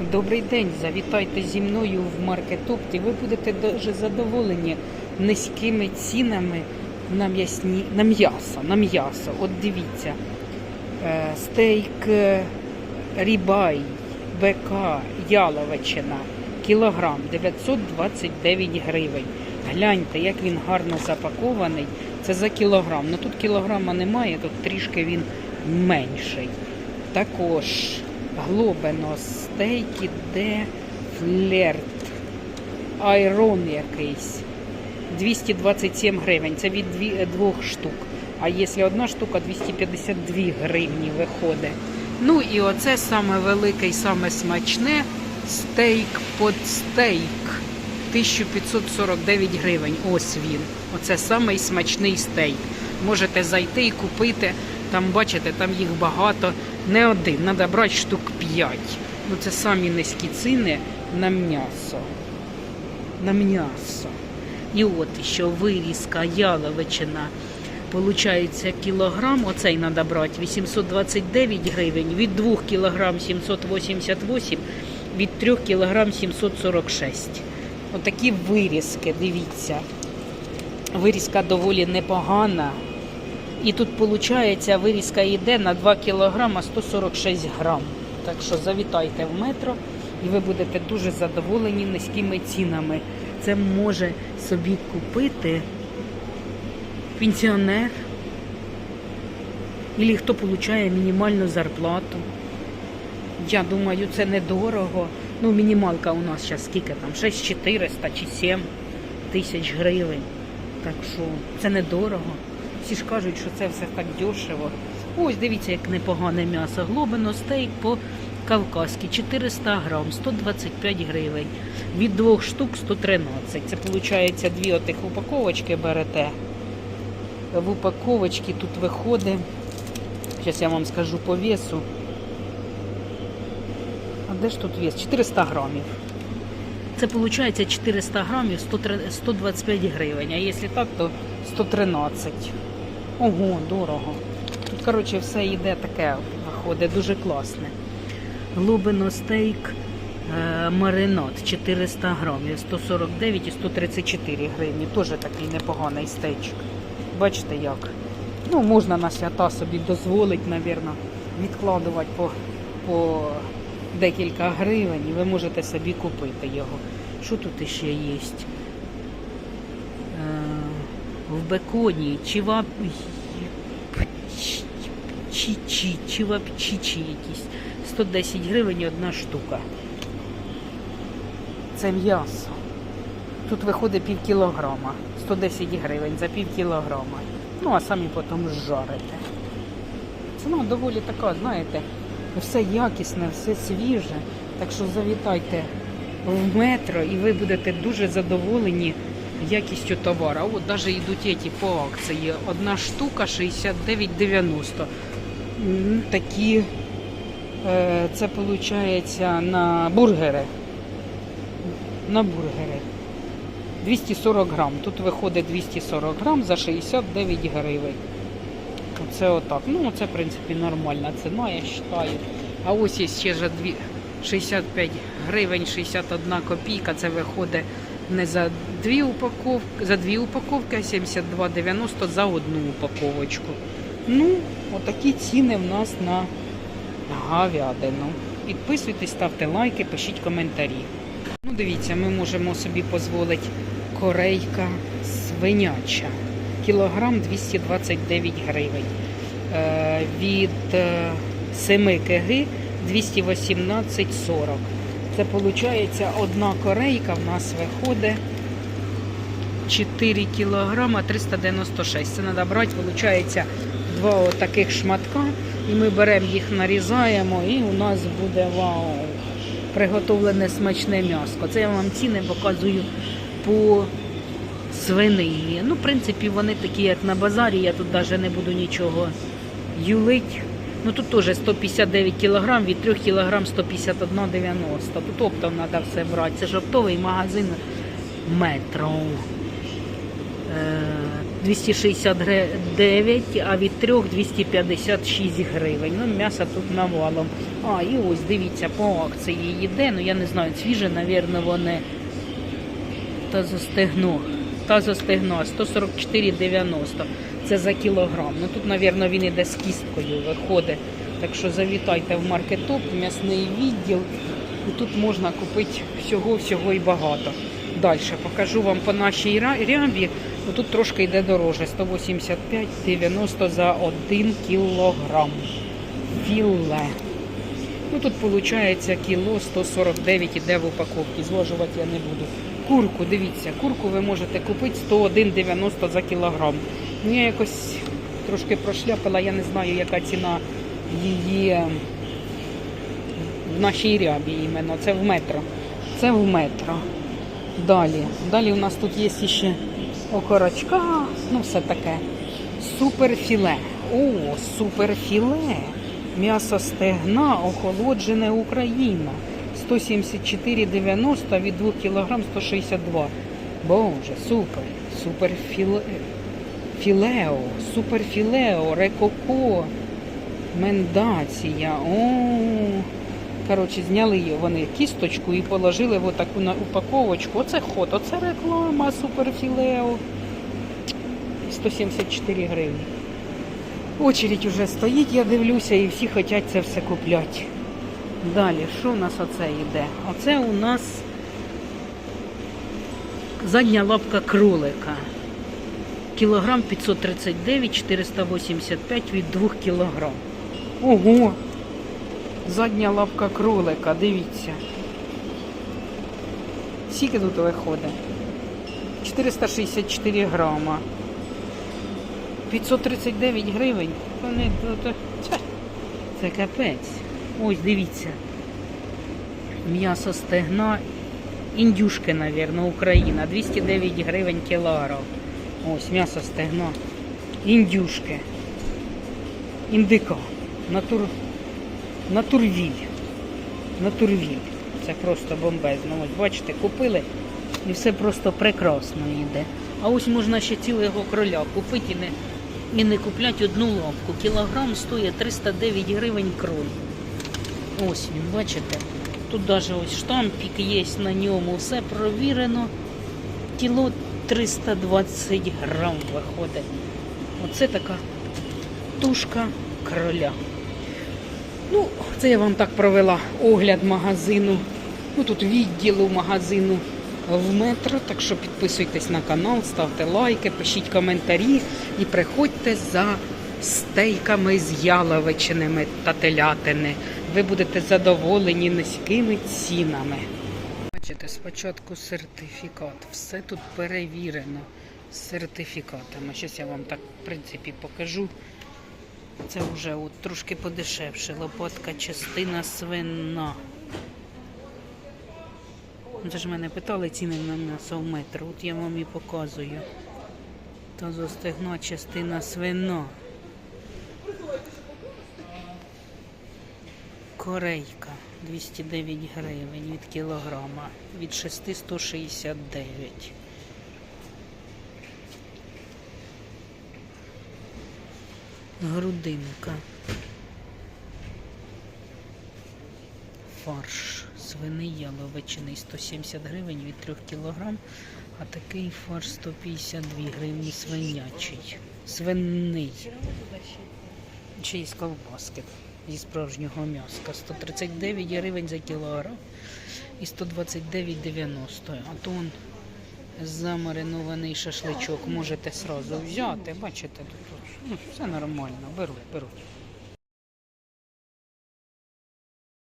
Добрий день, завітайте зі мною в маркетопті. Ви будете дуже задоволені низькими цінами на м'ясні на м'ясо. На м'ясо. От дивіться, е, стейк е, рібай, БК, яловичина, кілограм 929 гривень. Гляньте, як він гарно запакований. Це за кілограм. Ну тут кілограма немає, тут трішки він менший. Також глобено стейк іде флерт. Айрон якийсь. 227 гривень. Це від двох штук. А якщо одна штука, 252 гривні виходить. Ну і оце саме велике і саме смачне стейк под стейк. 1549 гривень. Ось він. Оце самий смачний стейк. Можете зайти і купити. Там, бачите, там їх багато. Не один, треба брати штук 5. Ну це самі низькі ціни на м'ясо. На м'ясо. І от ще вирізка, яловичина. Получається кілограм, оцей треба брати 829 гривень, від 2 кілограм 788, від 3 кілограм 746. Отакі вирізки, дивіться. Вирізка доволі непогана. І тут, виходить, вирізка йде на 2 кілограма 146 грам. Так що завітайте в метро і ви будете дуже задоволені низькими цінами. Це може собі купити пенсіонер, або хто отримує мінімальну зарплату. Я думаю, це недорого. Ну, мінімалка у нас зараз скільки там? 6400 чи 7 тисяч гривень. Так що це недорого. Всі ж кажуть, що це все так дешево. Ось дивіться, як непогане м'ясо. Глобино стейк по кавказьки 400 грам, 125 гривень. Від двох штук 113. Це виходить дві отих упаковочки берете. В упаковочці тут виходить. Зараз я вам скажу по весу. А де ж тут вес? 400 грамів. Це виходить 400 грамів 125 гривень. А якщо так, то 113. Ого, дорого. Тут, коротше, все йде таке, виходить, дуже класне. Глубино стейк е, маринад 400 грамів, 149 і 134 гривні. Теж такий непоганий стейчик. Бачите як? Ну, можна на свята собі дозволити, мабуть, відкладувати по, по декілька гривень, і ви можете собі купити його. Що тут ще є? Е, в беконі чивап... Чичі, чивапчичі якісь. 110 гривень одна штука. Це м'ясо. Тут виходить пів кілограма. 110 гривень за пів кілограма. Ну, а самі потім жарите. Ціна доволі така, знаєте, все якісне, все свіже. Так що завітайте в метро і ви будете дуже задоволені якістю товару. От навіть йдуть ті по акції. Одна штука 69,90. Такі, е, це виходить на бургери. На бургери. 240 грам. Тут виходить 240 грам за 69 гривень. Оце отак. Ну, це, в принципі, нормальна ціна, я вважаю. А ось є ще дві- 65 гривень 61 копійка. Це виходить не за дві упаковки, за дві упаковки, а 72,90 за одну упаковочку. Ну, отакі ціни в нас на говядину. Підписуйтесь, ставте лайки, пишіть коментарі. Ну, дивіться, ми можемо собі дозволити корейка свиняча. Кілограм 229 гривень. Е, від е, 7 кг 218,40. Це виходить одна корейка в нас виходить 4 кілограма 396. Це треба брати, виходить, два отаких шматка. І ми беремо їх, нарізаємо, і у нас буде вау! Приготовлене смачне м'ясо. Це я вам ціни показую по свинині. Ну, в принципі, вони такі, як на базарі. Я тут навіть не буду нічого юлить. Ну тут теж 159 кг, від 3 кг 151,90. Тут треба все брати. Це ж оптовий магазин метро. Е, 269, а від 3 256 гривень. Ну, м'ясо тут навалом. А, і ось, дивіться, по акції йде, ну я не знаю, свіже, напевно, вони та застегну. Та застегну 144,90. Це за кілограм. Ну тут, напевно, він іде з кісткою виходить. Так що завітайте в маркетоп, м'ясний відділ. І тут можна купити всього, всього і багато. Далі покажу вам по нашій рябі. Тут трошки йде дороже. 185,90 за 1 кілограм. Філе. Ну тут виходить кіло 149 іде в упаковці. Зложувати я не буду. Курку, дивіться, курку ви можете купити 101,90 за кілограм. Ну я якось трошки прошляпила, я не знаю, яка ціна її в нашій рябі іменно. Це в метро. Це в метро. Далі. Далі у нас тут є ще окорочка, ну все таке. Суперфіле. О, суперфіле. М'ясо стегна, охолоджене Україна. 174,90 від 2 кг 162. Боже, супер. Суперфіле. Філео, суперфілео, рекоко, мендація. О, коротше, зняли вони кісточку і положили в таку на упаковочку. Оце ход, оце реклама суперфілео. 174 гривні. Очередь уже стоїть, я дивлюся, і всі хочуть це все купляти. Далі, що у нас оце йде? Оце у нас задня лапка кролика. Кілограм 539, 485 від 2 кілограм. Ого! Задня лапка кролика, дивіться. Скільки тут виходить? 464 грама. 539 гривень. Це капець. Ось дивіться. М'ясо стегна. Індюшки, мабуть, Україна. 209 гривень кілограм. Ось м'ясо стегна. Індюшки. Індика. Натур... Натурвіль. Натурвіль. Це просто бомбезно. Ось бачите, купили і все просто прекрасно йде. А ось можна ще цілого кроля купити і не, і не купляти одну лапку. Кілограм стоїть 309 гривень кроль. Ось він, бачите? Тут навіть ось штампик є на ньому, все провірено. Кіло 320 грам виходить. Оце така тушка кроля. Ну, це я вам так провела огляд магазину. Ну тут відділу магазину в метро. Так що підписуйтесь на канал, ставте лайки, пишіть коментарі і приходьте за стейками з яловичинами та телятини. Ви будете задоволені низькими цінами. Бачите, спочатку сертифікат. Все тут перевірено з сертифікатами. Зараз я вам так, в принципі, покажу. Це вже от трошки подешевше. Лопатка частина свина. Це ж мене питали ціни на м'ясо в метро. От я вам і показую. Та застигна частина свина. Корейка 209 гривень від кілограма. Від 6 169. Грудинка. Фарш свиний яловичиний 170 гривень від 3 кг, а такий фарш 152 гривні свинячий. Свинний. Ще й з зі справжнього м'яска. 139 гривень за кілограм і 129,90. А то он замаринований шашличок можете сразу взяти. Бачите, тут ну, все нормально. Беруть, беруть.